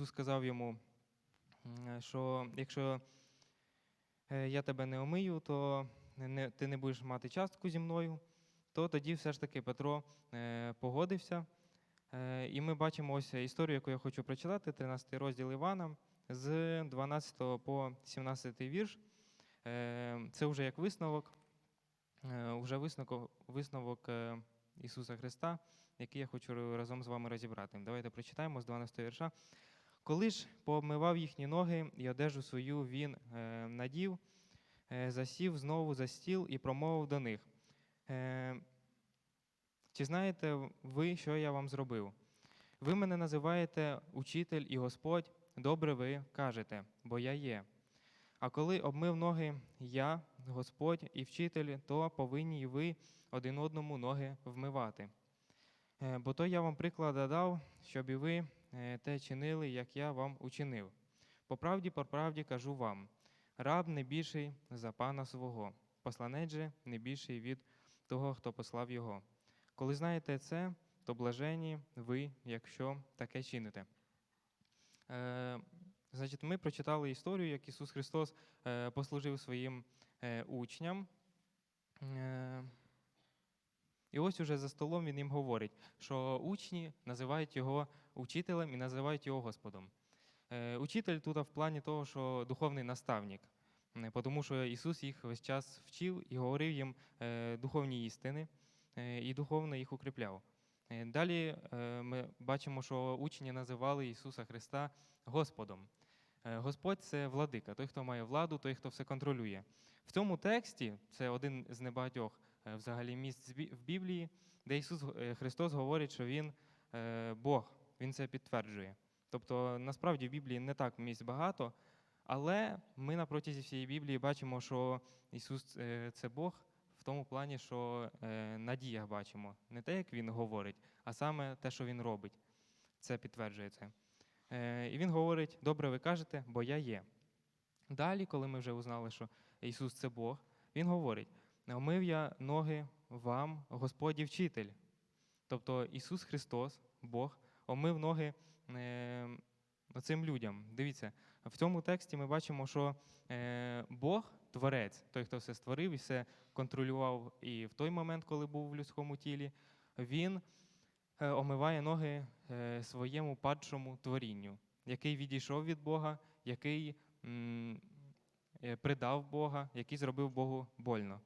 Ісус сказав йому, що якщо е, я тебе не омию, то ти не будеш мати частку зі мною, то тоді все ж таки Петро е, погодився. Е, І ми бачимо ось історію, яку я хочу прочитати, 13 розділ Івана, з 12 по 17 вірш. Е, Це вже як висновок, е, вже висновок, висновок е, Ісуса Христа, який я хочу разом з вами розібрати. Давайте прочитаємо з 12 вірша. Коли ж пообмивав їхні ноги і одежу свою він е, надів, е, засів знову за стіл і промовив до них. Е, чи знаєте ви, що я вам зробив? Ви мене називаєте учитель і Господь, добре ви кажете, бо я є. А коли обмив ноги я, Господь і вчитель, то повинні й ви один одному ноги вмивати. Бо то я вам приклада дав, щоб і ви те чинили, як я вам учинив. По правді, по правді кажу вам: раб не більший за пана свого, посланець же не більший від того, хто послав його. Коли знаєте це, то блажені ви, якщо таке чините. Е, значить, ми прочитали історію, як Ісус Христос е, послужив своїм е, учням. Е, і ось уже за столом він їм говорить, що учні називають його учителем і називають його Господом. Е, Учитель тут в плані того, що духовний наставник, Е, тому що Ісус їх весь час вчив і говорив їм е, духовні істини і духовно їх укріпляв. Далі ми бачимо, що учні називали Ісуса Христа Господом. Господь це владика, той, хто має владу, той, хто все контролює. В цьому тексті це один з небагатьох взагалі місць в Біблії, де Ісус Христос говорить, що Він Бог, Він це підтверджує. Тобто, насправді в Біблії не так місць багато, але ми на протязі всієї Біблії бачимо, що Ісус е, це Бог в тому плані, що е, на діях бачимо не те, як Він говорить, а саме те, що Він робить. Це підтверджує це. Е, І Він говорить: добре, ви кажете, бо я є. Далі, коли ми вже узнали, що Ісус це Бог, Він говорить: омив я ноги вам, Господі вчитель. Тобто Ісус Христос, Бог, омив ноги е, цим людям. Дивіться, в цьому тексті ми бачимо, що е, Бог, Творець, той, хто все створив і все контролював і в той момент, коли був в людському тілі, Він е, омиває ноги своєму падшому творінню, який відійшов від Бога, який е, Бога, який зробив Богу больно.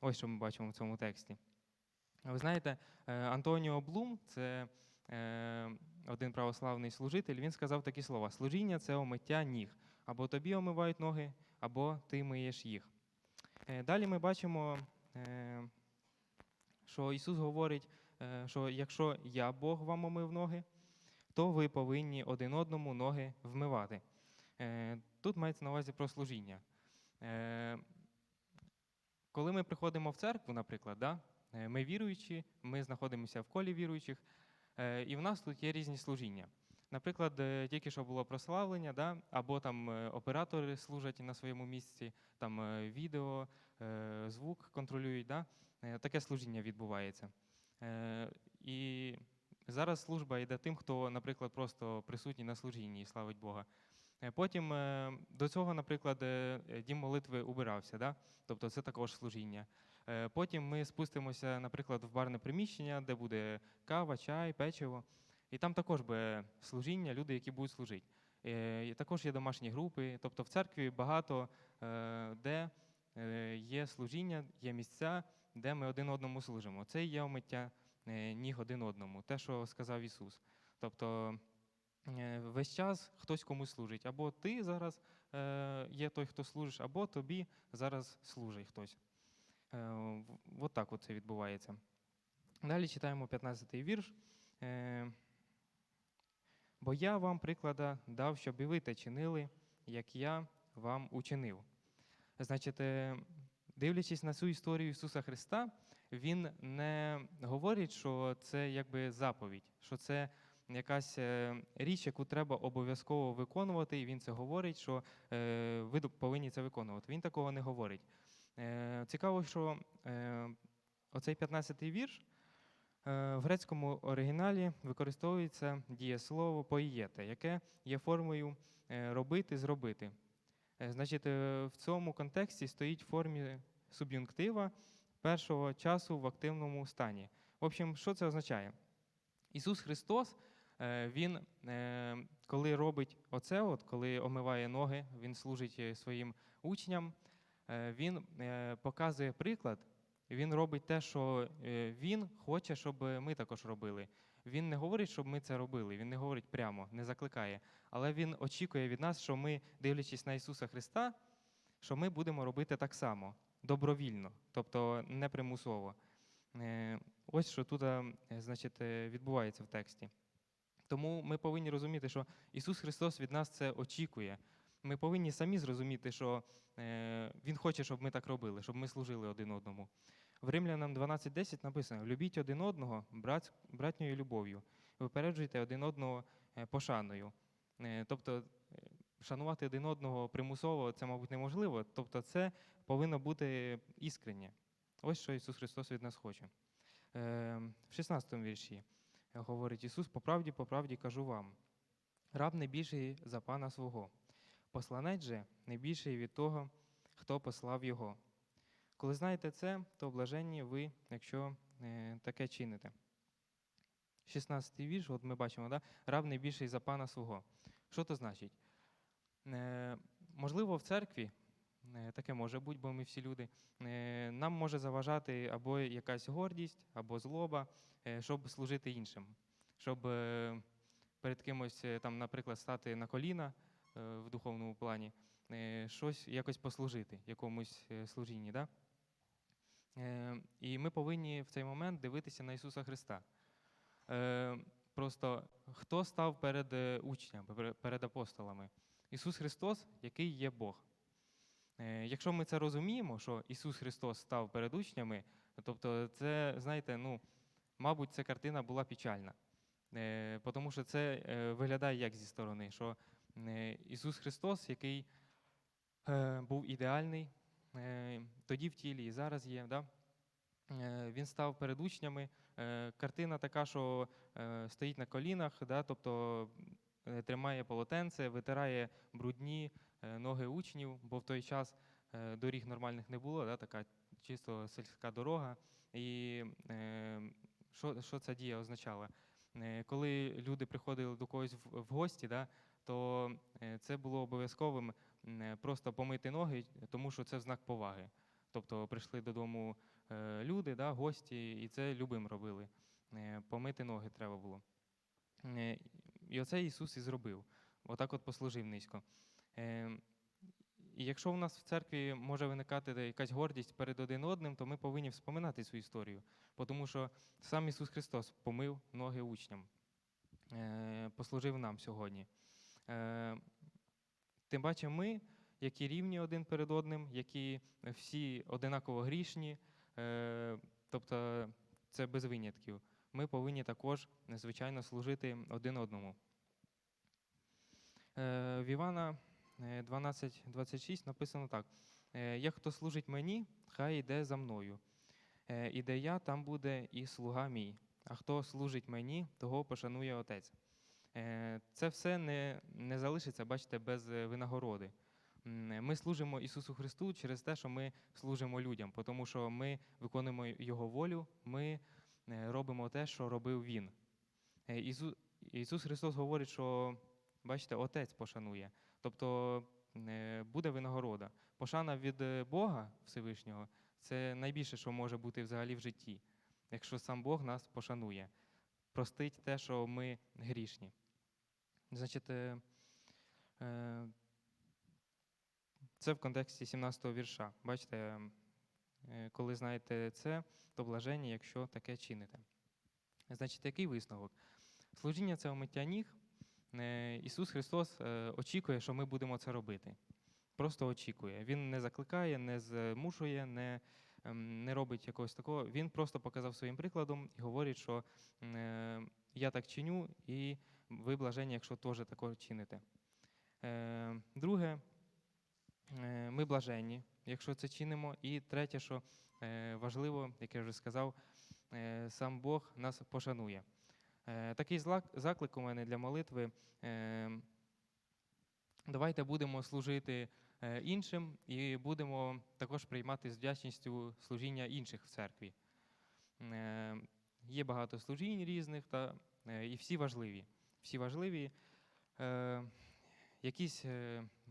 Ось що ми бачимо в цьому тексті. Ви знаєте, Антоніо Блум, це один православний служитель, він сказав такі слова: служіння це омиття ніг. Або тобі омивають ноги, або ти миєш їх. Е, Далі ми бачимо, е, що Ісус говорить, е, що якщо я Бог вам омив ноги, то ви повинні один одному ноги вмивати. Е, Тут мається на увазі про служіння. Е, Коли ми приходимо в церкву, наприклад, е, ми віруючі, ми знаходимося в колі віруючих, е, і в нас тут є різні служіння. Наприклад, е, тільки що було прославлення, да, або там е, оператори служать на своєму місці, там е, відео, е, звук контролюють. Да? Е, Таке служіння відбувається. Е, І зараз служба йде тим, хто, наприклад, просто присутній на служінні і славить Бога. Е, Потім е, до цього, наприклад, е, е, дім молитви убирався, да? тобто це також служіння. Е, Потім ми спустимося, наприклад, в барне приміщення, де буде кава, чай, печиво. І там також буде служіння, люди, які будуть служити. Е, І також є домашні групи. Тобто в церкві багато е, де є служіння, є місця, де ми один одному служимо. Це є омиття ніг один одному, те, що сказав Ісус. Тобто весь час хтось комусь служить. Або ти зараз є той, хто служиш, або тобі зараз служить хтось. Е, От так це відбувається. Далі читаємо 15-й вірш. Е, Бо я вам приклада дав, щоб і ви те чинили, як я вам учинив. Значить, е, дивлячись на цю історію Ісуса Христа, Він не говорить, що це якби заповідь, що це якась річ, яку треба обов'язково виконувати, і Він це говорить, що ви повинні це виконувати. Він такого не говорить. Е, Цікаво, що е, оцей 15-й вірш Е, В грецькому оригіналі використовується дієслово поїєте, яке є формою робити, зробити. Значить, в цьому контексті стоїть в формі суб'юнктива першого часу в активному стані. В общем, що це означає? Ісус Христос, Він, коли робить оце, от, коли омиває ноги, Він служить своїм учням, Він е, показує приклад, Він робить те, що е, Він хоче, щоб ми також робили. Він не говорить, щоб ми це робили, Він не говорить прямо, не закликає. Але Він очікує від нас, що ми, дивлячись на Ісуса Христа, що ми будемо робити так само, добровільно, тобто не примусово. Е, Ось що тут е, значить, е, відбувається в тексті. Тому ми повинні розуміти, що Ісус Христос від нас це очікує. Ми повинні самі зрозуміти, що е, Він хоче, щоб ми так робили, щоб ми служили один одному. В Римлянам 12.10 написано: любіть один одного братньою любов'ю, випереджуйте один одного е, пошаною. Е, тобто, шанувати один одного примусово це, мабуть, неможливо. Тобто, це повинно бути іскреннє. Ось що Ісус Христос від нас хоче. В 16 вірші говорить Ісус: по правді, по правді кажу вам, раб не більший за пана свого, посланець же не більший від того, хто послав його. Коли знаєте це, то блаженні ви, якщо е, таке чините. 16 й вірш, от ми бачимо, да? раб не за пана свого. Що то значить? Е, можливо, в церкві е, таке може бути, бо ми всі люди. Нам може заважати або якась гордість, або злоба, щоб служити іншим, щоб перед кимось, там, наприклад, стати на коліна в духовному плані, е, щось якось послужити, якомусь е, служінні. Да? Е, І ми повинні в цей момент дивитися на Ісуса Христа. Е, Просто хто став перед е, учнями, перед апостолами? Ісус Христос, який є Бог. Е, Якщо ми це розуміємо, що Ісус Христос став перед учнями, тобто це, знаєте, ну, мабуть, ця картина була печальна. Е, Тому що це е, виглядає як зі сторони, що е, Ісус Христос, який е, був ідеальний, е, тоді в тілі і зараз є, да? Е, він став перед учнями. Е, Картина така, що е, стоїть на колінах, да? тобто е, тримає полотенце, витирає брудні е, ноги учнів, бо в той час е, доріг нормальних не було, да? така чисто сільська дорога. І е, що, що ця дія означала? Е, Коли люди приходили до когось в гості, да, то е, це було обов'язковим е, просто помити ноги, тому що це в знак поваги. Тобто прийшли додому е, люди, да, гості, і це любим робили. Помити ноги треба було. І оце Ісус і зробив. Отак от послужив низько. І якщо в нас в церкві може виникати якась гордість перед один одним, то ми повинні вспоминати цю історію. Тому що сам Ісус Христос помив ноги учням, послужив нам сьогодні. Е, Тим паче ми, які рівні один перед одним, які всі одинаково грішні, е, тобто це без винятків. Ми повинні також, звичайно, служити один одному. Е, В Івана е, 12.26 написано так: «Е, Як хто служить мені, хай йде за мною. І де я, там буде і слуга мій. А хто служить мені, того пошанує Отець. Е, Це все не, не залишиться, бачите, без е, винагороди. Ми служимо Ісусу Христу через те, що ми служимо людям, тому що ми виконуємо Його волю, ми е, робимо те, що робив Він. Е, Ісу- Ісус Христос говорить, що, бачите, Отець пошанує. Тобто е, буде винагорода. Пошана від е, Бога Всевишнього це найбільше, що може бути взагалі в житті, якщо сам Бог нас пошанує, простить те, що ми грішні. Значить, е, е, це в контексті 17-го вірша. Бачите, е, коли знаєте це, то блаженні, якщо таке чините. Значить, який висновок? Служіння це омиття ніг. Ісус Христос очікує, що ми будемо це робити. Просто очікує. Він не закликає, не змушує, не, не робить якогось такого. Він просто показав своїм прикладом і говорить, що е, я так чиню, і ви блажені, якщо теж такого чините. Е, Друге, е, ми блаженні, якщо це чинимо. І третє, що важливо, як я вже сказав, сам Бог нас пошанує. Такий заклик у мене для молитви. Давайте будемо служити е, іншим і будемо також приймати з вдячністю служіння інших в церкві. Е, Є багато служінь різних, та, е, і всі важливі. Всі важливі. Якісь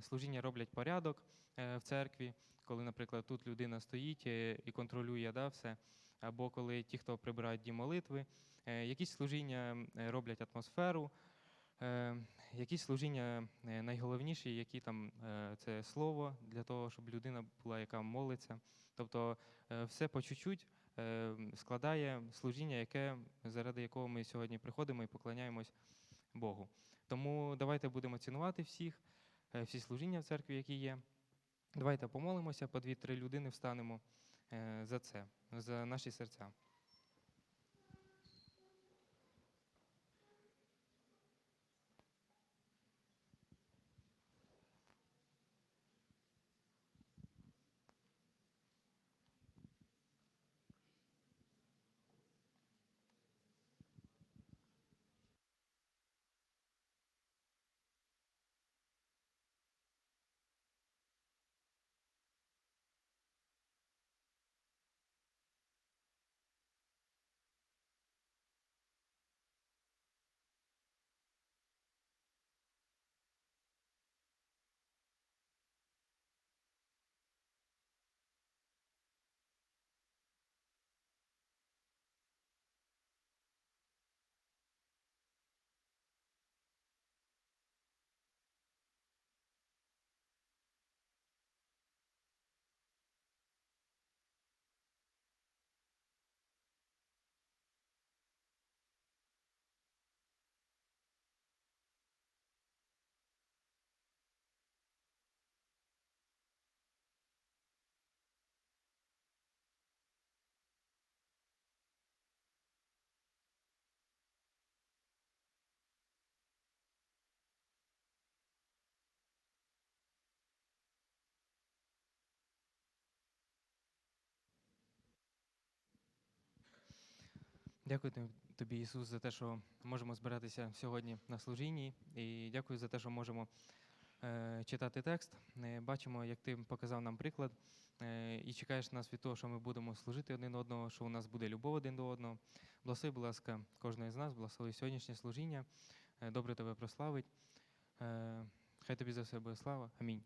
служіння роблять порядок в церкві, коли, наприклад, тут людина стоїть і контролює да, все, або коли ті, хто прибирають дім молитви, якісь служіння роблять атмосферу, якісь служіння е, найголовніші, які там е, це слово для того, щоб людина була, яка молиться. Тобто е, все по чуть-чуть складає служіння, яке, заради якого ми сьогодні приходимо і поклоняємось Богу. Тому давайте будемо цінувати всіх, всі служіння в церкві, які є. Давайте помолимося, по дві-три людини встанемо за це, за наші серця. Дякую тобі, Ісус, за те, що можемо збиратися сьогодні на служінні. І дякую за те, що можемо е, читати текст. Е, бачимо, як ти показав нам приклад, е, і чекаєш нас від того, що ми будемо служити один одного, що у нас буде любов один до одного. Благослови, будь ласка, кожного з нас, благослови сьогоднішнє служіння. Добре тебе прославить. Хай тобі за все буде слава. Амінь.